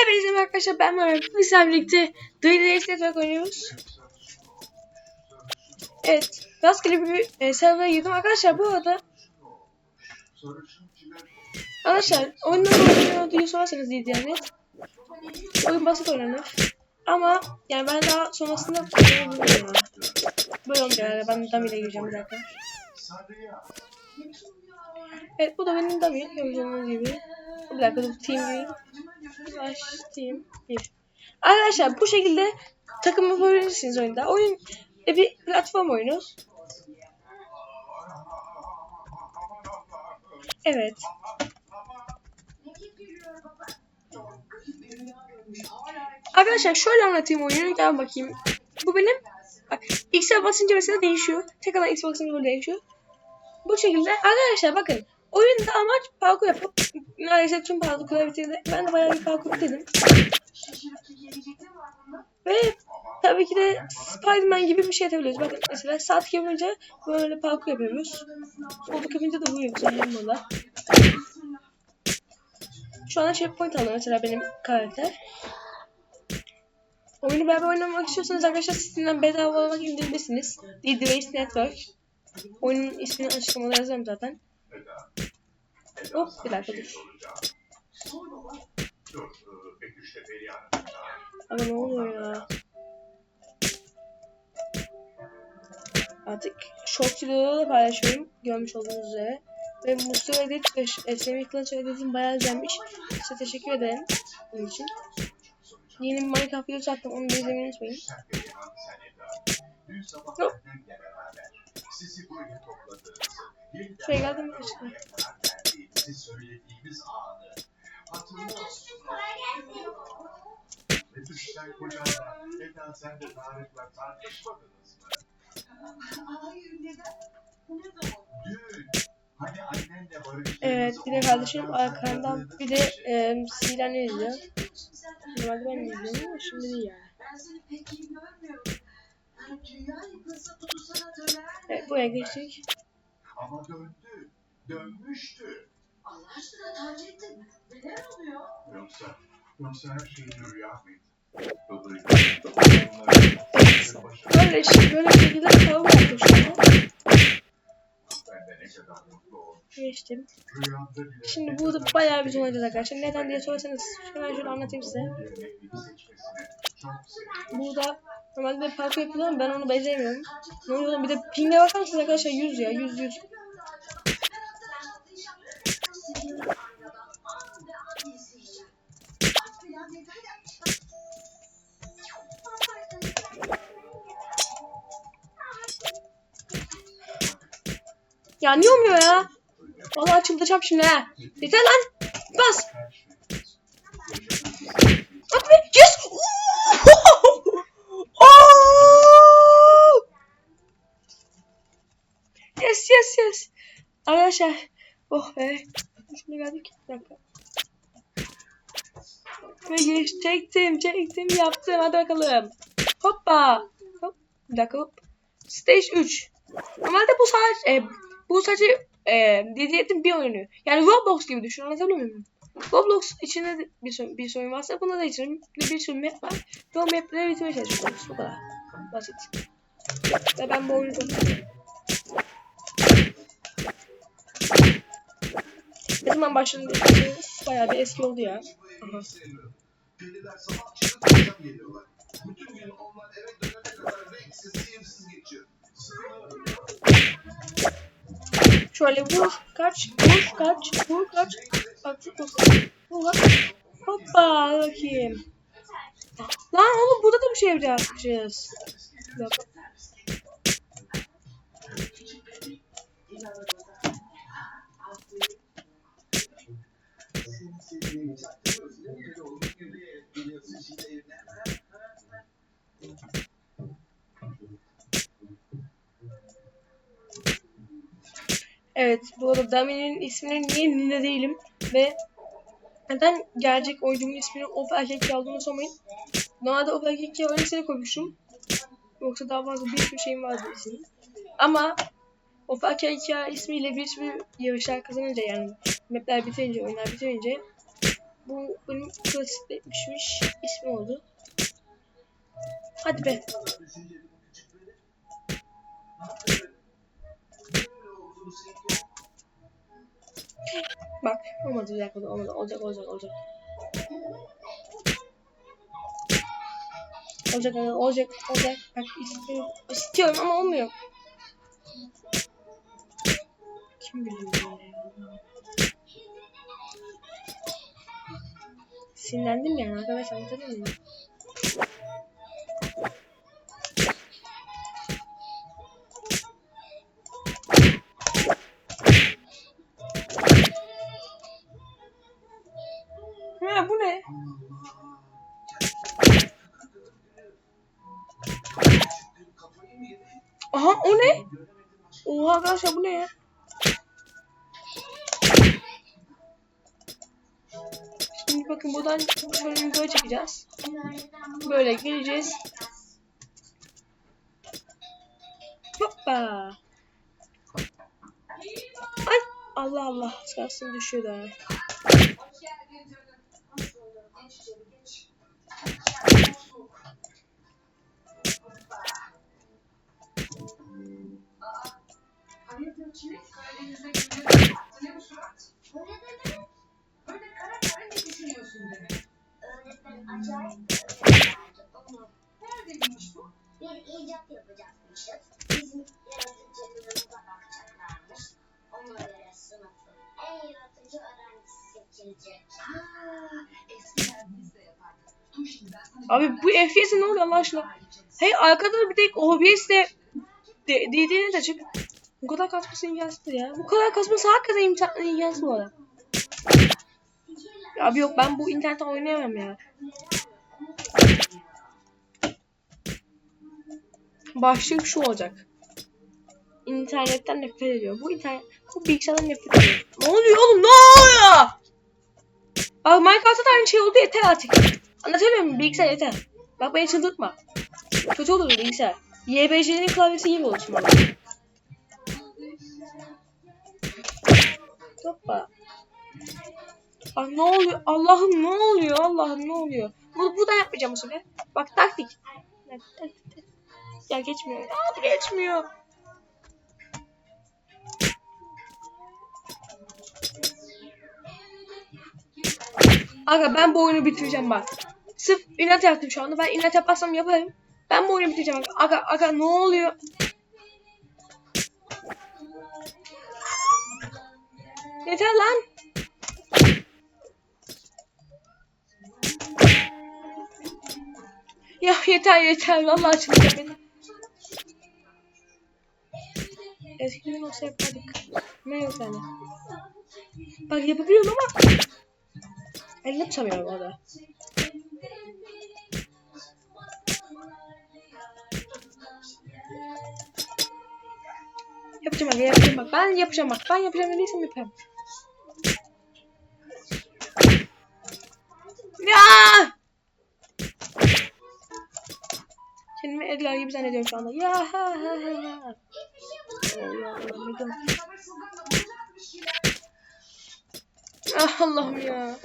Hepinize merhaba arkadaşlar ben Mehmet. Bizlerle birlikte Race Network oynuyoruz. Evet. Rastgele bir e, server'a girdim. Arkadaşlar bu arada Arkadaşlar oyundan oynuyor diye sorarsanız yani. Oyun basit oynanır. Ama yani ben daha sonrasında. Böyle olmayacak herhalde. Ben dummy ile gireceğim bir dakika. Evet bu da benim dummy. Gördüğünüz gibi. Bir dakika dur team gireyim. Slash team 1. Arkadaşlar bu şekilde takım yapabilirsiniz oyunda. Oyun e, bir platform oyunu. Evet. Arkadaşlar şöyle anlatayım oyunu. Gel bakayım. Bu benim bak X'e basınca mesela değişiyor. Tekrardan X basınca böyle değişiyor. Bu şekilde arkadaşlar bakın oyunda amaç parkur yapıp neredeyse tüm parkurları bitirdi. Ben de bayağı bir parkur bitirdim. Ve tabii ki de Spiderman gibi bir şey yapabiliyoruz. Bakın mesela sağ tık yapınca böyle parkur yapıyoruz. Sol tık yapınca da vuruyor mesela yanımda. Şu anda checkpoint alıyor mesela benim karakter. Oyunu beraber oynamak istiyorsanız arkadaşlar Steam'den bedava olarak indirebilirsiniz. The Race Network. Oyunun ismini açıklamada yazarım zaten. Hop bir dakika dur. Ama ne oluyor ya? Artık short videoları da paylaşıyorum. Görmüş olduğunuz üzere. Ve Mustafa Edit ve Semih Kılıç Edit'in bayağı izlenmiş. Size teşekkür ederim bunun için. Yeni bir Minecraft videosu attım. Onu da izlemeyi unutmayın. Hop. Şuraya geldim mi işte? Yetişler kocanla Eda sen de Tarık'la tartışmadınız mı? Hayır neden? Ne zaman? Dün hani annenle barıştığınız Evet bir de kardeşim arkamdan bir de e, Siren'i izliyor. Normalde ben izliyorum ama şimdi değil yani. Ben seni pek iyi görmüyorum. Yani dünya yıkılsa tutuşana döner mi? Evet buraya geçtik. Ama döndü. Dönmüştü. Allah aşkına mi? Neler oluyor? Yoksa, yoksa her şey bir rüya mıydı? Böyle işte böyle şekilde yaptım şu oldum. Geçtim. Şimdi burada bayağı bir zonayacağız arkadaşlar. Neden diye sorarsanız hemen şöyle anlatayım size. Burada normalde parkur yapılıyor ama ben onu beceremiyorum. Ne oluyor bir de ping'e bakar mısınız arkadaşlar 100 ya 100 100. Ya niye olmuyor ya? Vallahi çıldıracağım şimdi ha. Yeter lan. Bas. At be. Yes. Yes yes yes. Arkadaşlar. Oh be. Şimdi geldik. Bir dakika. Ve geç, çektim çektim yaptım hadi bakalım. Hoppa. Hop. Bir dakika hop. Stage 3. Normalde bu sadece e, bu sadece e, dediğim bir oyunu. Yani Roblox gibi düşün anlatabiliyor muyum? Roblox içinde de bir, bir sorun varsa bunda da içinde bir sürü map var. Ve o mapleri bitirmeye çalışıyoruz. Bu kadar. Basit. Ve ben bu oyunu. Ne zaman başladı bayağı bir eski oldu ya. Bütün gün onlar eve dönene kadar renksiz, sevimsiz geçiyor. Şöyle vur, kaç, vur, kaç, vur, kaç. Bak, vur, vur, bak. Hoppa, bakayım. Lan oğlum burada da bir şey yapacağız. Bir dakika. Seni Evet, bu arada Dami'nin ismini niye Nina değilim ve neden gerçek oyuncumun ismini Of Erkek aldığını sormayın. Normalde Of Erkek öylesine koymuşum. Yoksa daha fazla bir sürü şeyim vardı ismi. Ama Of Erkek ismiyle bir sürü yarışlar kazanınca yani mapler bitirince, oyunlar bitirince bu benim klasikleşmiş ismi oldu. Hadi be. Bak olmadı bir dakika olmadı olacak olacak olacak. Olacak olacak olacak. Bak istiyorum, istiyorum ama olmuyor. Kim biliyor ya? Sinirlendim yani arkadaşlar anlatabiliyor muyum? O ne? Oha arkadaşlar bu ne ya? Şimdi bakın buradan şöyle yukarı çıkacağız. Böyle geleceğiz. Hoppa. Ay Allah Allah. Çıkarsın düşüyor da. FPS ne oluyor Allah aşkına? Hey arkada bir tek OBS de de dediğiniz açık. Bu kadar kasması imkansızdır ya. Bu kadar kasması hakikaten imkan imkansız bu arada. Abi yok ben bu internetten oynayamam ya. Başlık şu olacak. İnternetten nefret ediyor. Bu internet, bu bilgisayardan nefret ediyor. Ne oluyor oğlum? Ne oluyor? Bak Minecraft'ta da aynı şey oldu yeter artık. Anlatamıyor muyum? Bilgisayar yeter. Bak beni çıldırtma. Kötü olur bilgisayar. YBC'nin klavyesi iyi olsun bana. Hoppa. Bak ne oluyor? Allah'ım ne oluyor? Allah'ım ne oluyor? Bu, bu da yapmayacağım bu sefer. Bak, taktik. Ya geçmiyor. Abi geçmiyor. Aga ben bu oyunu bitireceğim bak. Sırf inat yaptım şu anda. Ben inat yapmazsam yaparım. Ben bu oyunu bitireceğim. Aga, aga, ne oluyor? Yeter lan. Ya yeter yeter. Vallahi çıldıracağım beni. Eskiden olsa yapardık. Ne yok yani. Bak yapabiliyorum ama Elini tutamıyorum orada. Yapacağım aga yapacağım bak. Ben yapacağım bak. Ben yapacağım dediysem yaparım. Ya! Kendimi Edgar gibi zannediyorum şu anda. Ya ha ha ha. Oh, ya,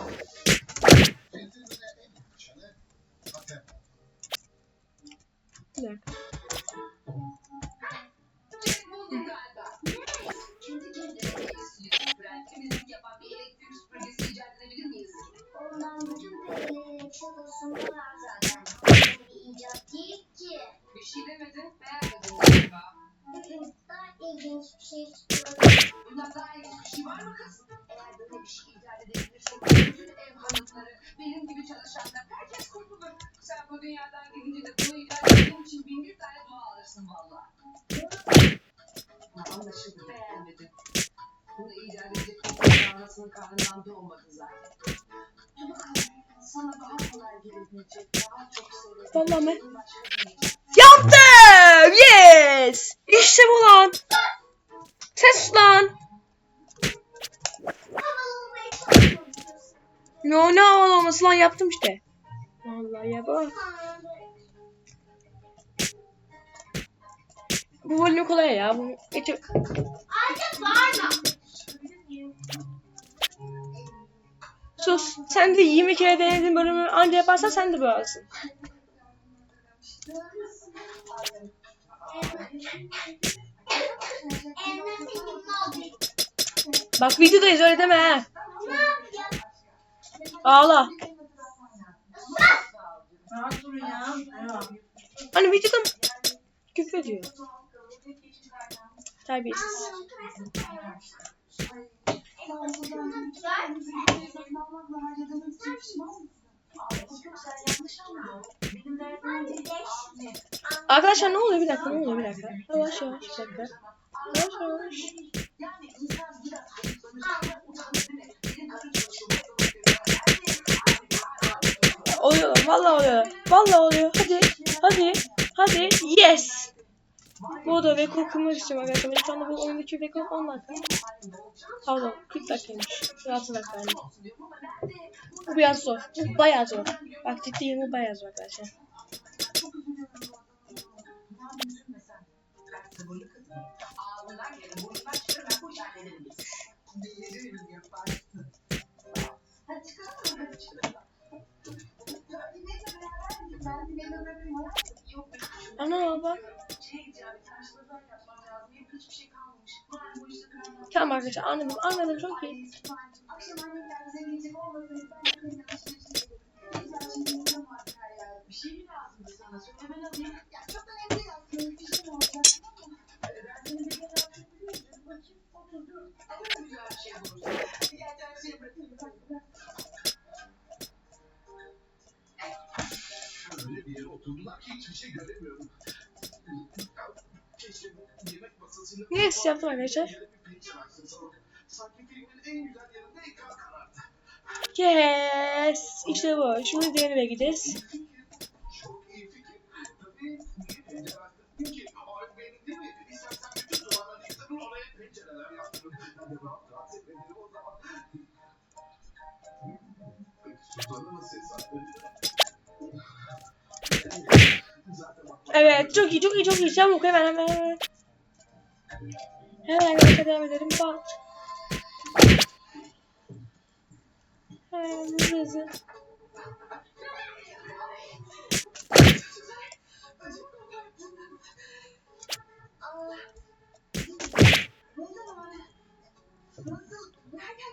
Bunu icat edecek kızın anasının karnından doğmadı zaten. Dur bakalım, sana daha kolay gelebilecek, daha çok sevecek. Vallahi mi? Yaptım! Yes! İşte bu lan. Ses lan. Çalışıyoruz. Ne ne havalı olması lan yaptım işte. Vallahi ya bu. Bu bölüm kolay ya. Bu geçiyor. Artık bağırma. Sus. Sen de 20 kere denediğin bölümü anca yaparsan sen de böylesin. Bak videodayız öyle deme yapacağım? Ağla. Hani videoda küfür ediyor. Terbiyesiz. Arkadaşlar ne oluyor bir dakika ne oluyor bir dakika. Yavaş yavaş bir dakika. Yavaş yavaş. Oluyor vallahi oluyor. Vallahi oluyor. Hadi hadi hadi yes. Bu da rekor kırmak istiyorum arkadaşlar. Şu anda bu oyundaki rekor 10 dakika. Pardon 40 dakikaymış. 6 dakikaymış. Bu biraz zor. Bu bayağı zor. Bak ciddiyim bu bayağı zor arkadaşlar. Ana bak. Tamam arkadaşlar anladım anladım çok iyi. Şey. Öyle bir yere oturdular ki hiçbir göremiyorum. Keşke yemek. Yes yaptım arkadaşlar. Yes. İşte bu. Şimdi diğer eve gideceğiz. Evet çok iyi çok iyi çok iyi. Çabuk hemen hemen hemen. Hemen arkadaşlar devam edelim. Bak. Hemen hızlı hızlı.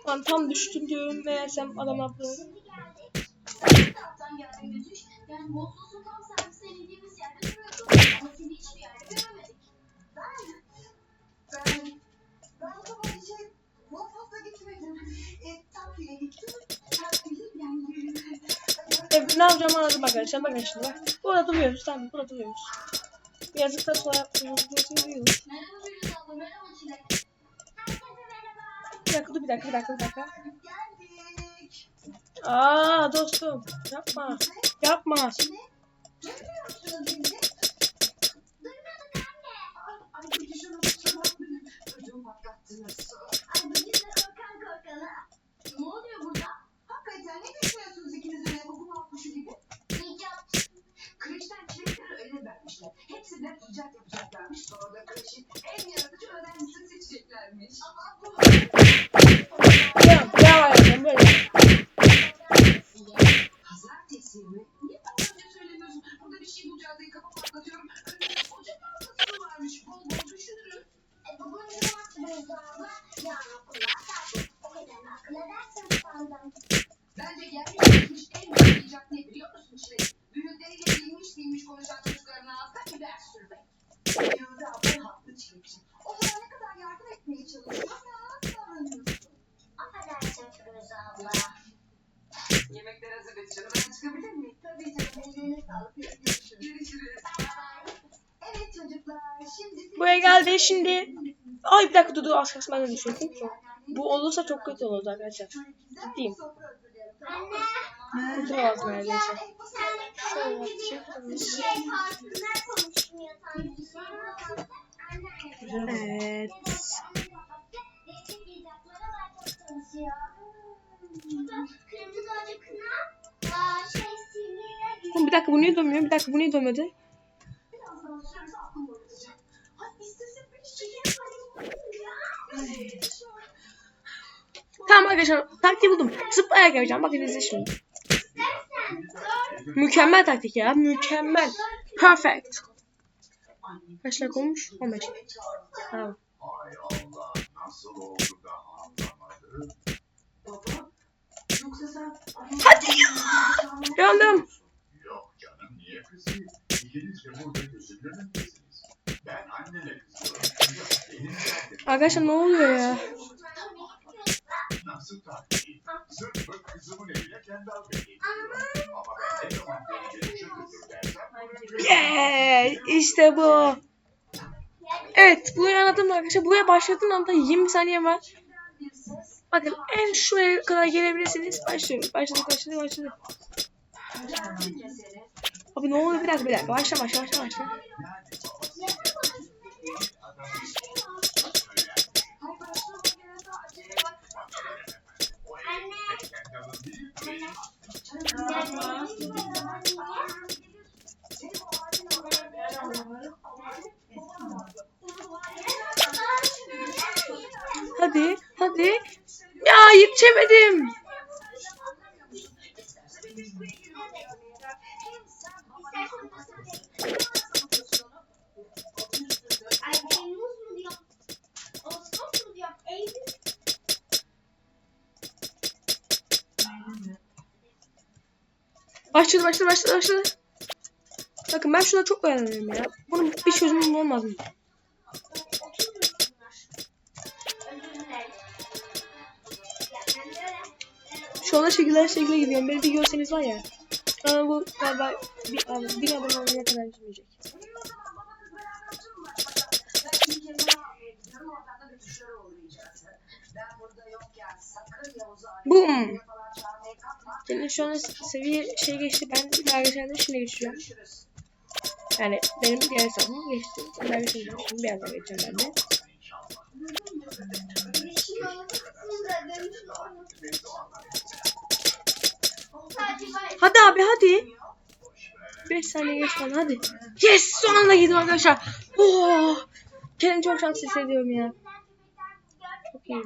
Lan tam düştüm diyorum meğersem adam haklı. Şimdi geldik. Sen taraftan geldin Götüş. Yani Mosos'un ne yapacağımı anladım arkadaşlar. Bakın şimdi bak. Burada duruyoruz tamam burada duruyoruz. Birazcık da sonra yaptığımız duruyoruz. Bir dakika dur bir dakika bir dakika bir dakika. Aa dostum yapma. Yapma. Etmeye davranıyorsun? Affedersin Firuze abla. Yemekler hazır Betişan'a ben çıkabilir miyim? Tabii canım ellerine sağlık. Görüşürüz. Görüşürüz. Evet çocuklar şimdi... Buraya geldi şimdi. Ay bir dakika dur dur az kalsın ben de düşürdüm. Bu olursa çok kötü olurdu arkadaşlar. Ciddiyim. Anne. Kurtulamaz neredeyse. Sen Şöyle bir yapacağım. şey farkında konuşmuyor sanki. Evet. Oğlum bir dakika bu niye dönmüyor? Bir dakika bu niye dönmedi? Tamam arkadaşlar taktiği buldum. Zıplayarak yapacağım. Bakın izle şimdi. Mükemmel taktik ya. Mükemmel. Perfect. Kaç dakika olmuş? 15. Bravo. Hadi ya. Geldim. Yok canım niye kızayım? İkiniz de burada gözümün Ben annene kızıyorum. Arkadaşlar ne oluyor ya? Sırf bu kızımın evine kendi al. Ama ben ne zaman götür dersem Yay! İşte bu. Evet, burayı anladım arkadaşlar. Buraya başladığım anda 20 saniye var. Bakın en şuraya kadar gelebilirsiniz. Başlıyoruz. Başladık, başladık, başladık. Abi ne oluyor? Bir dakika, bir dakika. Başla, başla, başla, başla. Hadi, hadi. Ya yetişemedim. Başladı, başladı, başladı, başladı. Bakın ben şuna çok beğeniyorum ya. Bunun bir çözümü olmaz mı? Şu anda şekiller şekile gidiyorum. Beni bir görseniz var ya. Ama bu galiba bir, abi, bir abone olmaya kadar bitmeyecek. Boom. Senin şu an seviye şey geçti. Ben daha geçen şimdi geçiyorum. Yani benim diğer hesabım geçti. Daha geçeceğim. Şimdi birazdan geçeceğim ben de. Hadi abi hadi. 5 saniye geç kaldı hadi. Yes son anda girdim arkadaşlar. Oh. Kendimi çok şanslı hissediyorum ya. Çok iyi.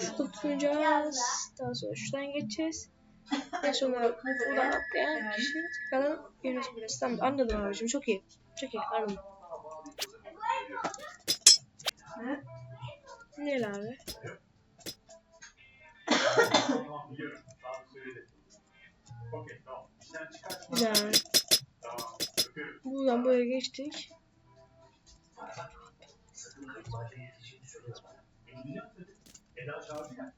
Şu oturacağız. Daha sonra şuradan geçeceğiz. Daha sonra buradan atlayan kişi kadar yönetebiliriz. Tamam anladım abicim çok iyi. Çok iyi anladım. Ne abi? Güzel. Buradan buraya geçtik. Eda çağırdı ya.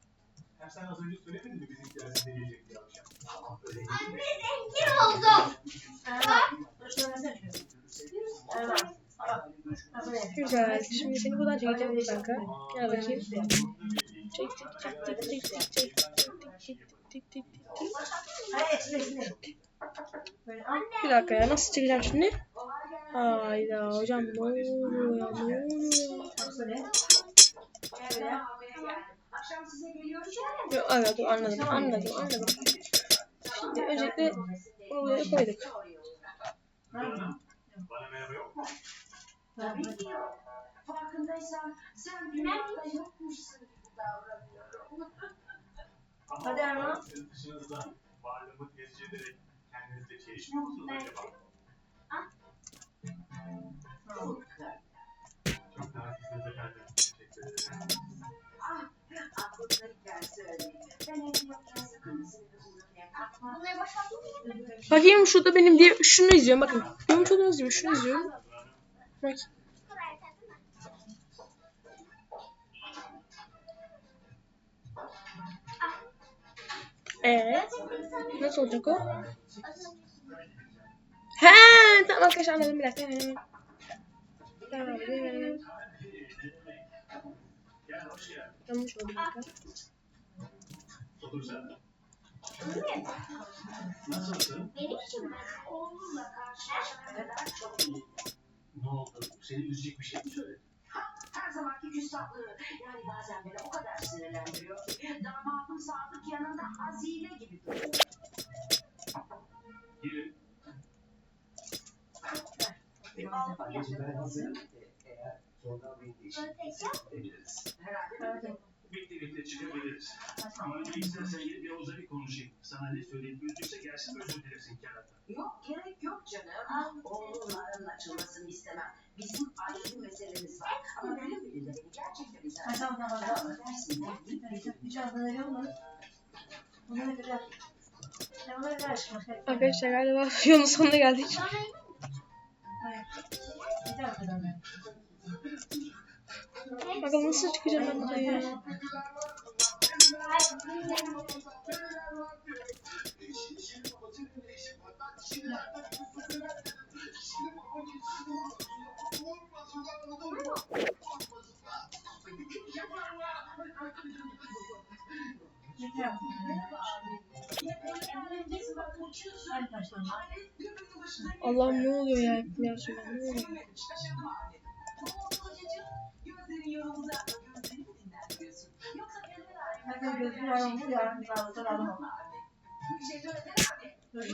Hem sen az önce söyledin mi bizim dersimize gelecek diye akşam. Tamam öyle. Anne zengin oldum. Güzel. Şimdi seni buradan çekeceğim bir dakika. Gel bakayım. Çek çek çek çek çek çek çek tik tik tik tik. Bir dakika ya nasıl çekeceğim şimdi? Hayda hocam ne oluyor ne oluyor? Akşam size geliyoruz Yok, dur, anladım anladım anladım. Şimdi öncelikle bunu buraya koyduk. Bana merhaba yok mu? Tabii ki yok. Farkındaysan sen dünyada yokmuşsun gibi davranıyorum. Hadi Erman. Sizin dışınızda varlığımı tescil ederek kendinizle çelişmiyor musunuz acaba? Bakayım şurada benim diye şunu izliyorum bakın. Görmüş olduğunuz gibi şunu izliyorum. Bak. Ee, nasıl olacak o? He, tamam arkadaşlar anladım bir dakika. Hemen. Tamam. Yanlış oldu Benim için mi? Oğlumla karşılaşana çok iyi. Ne oldu? Seni üzecek bir şey mi söyledi? Her zamanki küstahlığı. Yani bazen beni o kadar sinirlendiriyor ki damadım Sadık yanında hazine gibi duruyor. Girin. Ben yanında. hazırım. Eğer tek yap. edebiliriz. Herhalde böyle. Birlikte çıkabiliriz. Ama önce istersen gidip Yavuz'la bir konuşayım. Sana ne söyleyip üzdüyse gelsin özür dilesin kenarda. Yok gerek yok canım. Oğlumla aranın açılmasını istemem. Bizim ayrı bir meselemiz var. Ama böyle biri de beni gerçekten üzer. Ay, tamam, tamam, Ben tamam. affedersin de gidip Neyse, bir çanta veriyor mu? Bunu ne kadar? Ya ona kadar aşkım. Arkadaşlar galiba videonun sonuna geldik. Hayır. Bir daha kadar. Bakalım nasıl çıkacağım ben buradan ya. Ne oluyor ya? Şuna ne oluyor?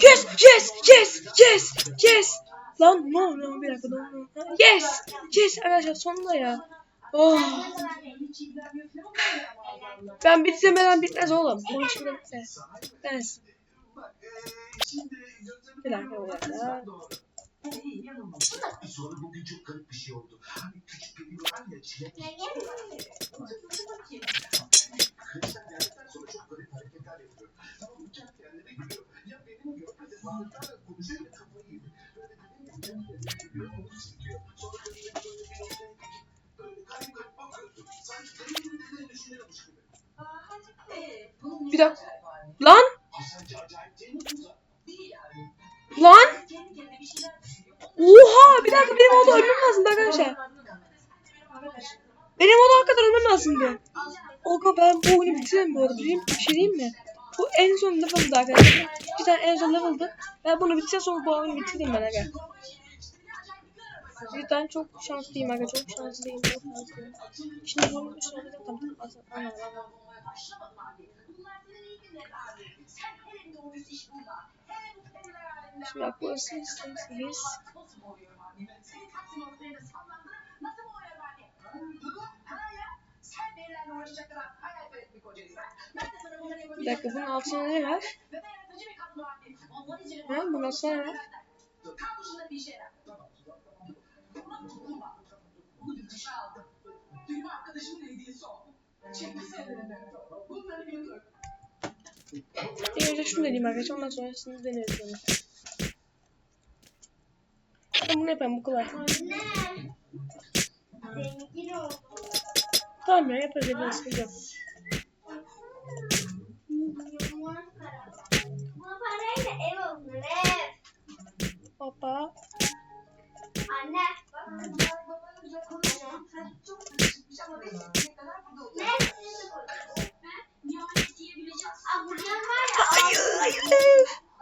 Yes, yes, yes, yes, yes. Lan no no bir dakika no no. Yes, yes arkadaşlar sonunda ya. Oh. Ben bitirmeden bitmez oğlum. Konuşmadan bitmez. Bitmez. Bir dakika bir dakika. Sonra bugün çok garip bir şey oldu. Hani küçük bir var ya çilek. Kırışan geldikten sonra çok garip hareketler yapıyor. Tamam mı? Kendi kendine gülüyor. Ya benim görmedi bağırtarak konuşuyor ya kafayı yedi. Böyle benim kendine gülüyor. Onu silkiyor. Sonra gözüne böyle bir noktaya dikip böyle garip garip bakıyorsun. Sanki benim dediğini düşünüyormuş gibi. Bir dakika. Lan lan. Oha bir dakika benim orada ölmem lazım arkadaşlar. Benim orada hakikaten ölmem lazımdı. Olga ben bu oyunu bitiririm bu arada. Bir, bir şey diyeyim mi? Bu en son level'dı arkadaşlar. Cidden en son level'dı. Ben bunu bitirsem sonra bu oyunu bitiririm ben aga. Cidden çok şanslıyım aga. Çok şanslıyım. Çok şanslıyım. Şimdi bunu sonra da tamam tamam. Anladım Şimdi bak burası isterseniz. Bir dakika bunun altına ne var? Ha, bundan sonra ne? Aldım. Düğün arkadaşımın hediyesi o. Seninle. Bunları götür. Önce şunu deneyeyim arkadaşlar. Ondan sonrasını deneriz onu. Ben bunu yapayım bu kolay. Tamam ya yaparız yaparız. Sıkıntı yok. Hoppa. Anne. Bak.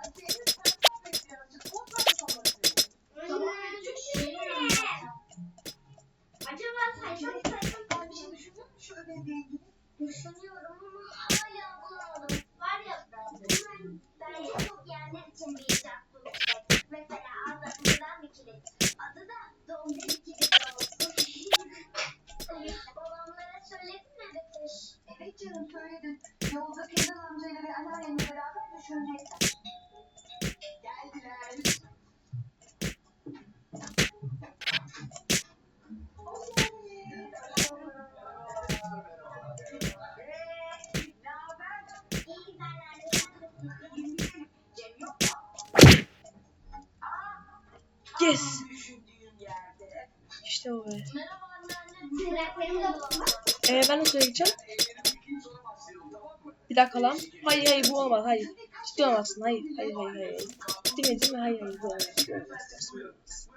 Babanızla Düşünüyorum ama hala bulamadım. Var ya ben, bence çok yerler için bir ben nasıl gideceğim? Bir dakika lan. Hayır hayır bu olmaz hayır. Ciddi olamazsın hayır hayır hayır hayır. Değil mi değil mi hayır hayır bu olmaz. Bu olmaz.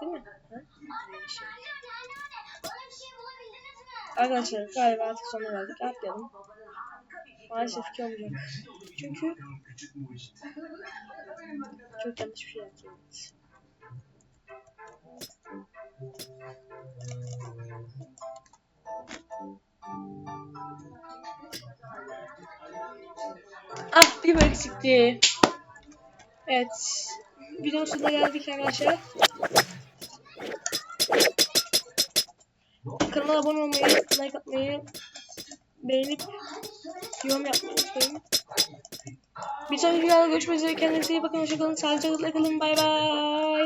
Değil mi? Ha? Şey. Arkadaşlar galiba artık sonuna geldik. Atlayalım. Maalesef ki olmayacak. Çünkü çok yanlış bir şey yaptım. Ah bir eksikti. Evet. Videonun sonuna geldik arkadaşlar. Kanala abone olmayı, like atmayı beğenip yorum yapmayı unutmayın. Bir sonraki videoda görüşmek üzere. Kendinize iyi bakın. Hoşçakalın. Sağlıcakla kalın. Bay bay.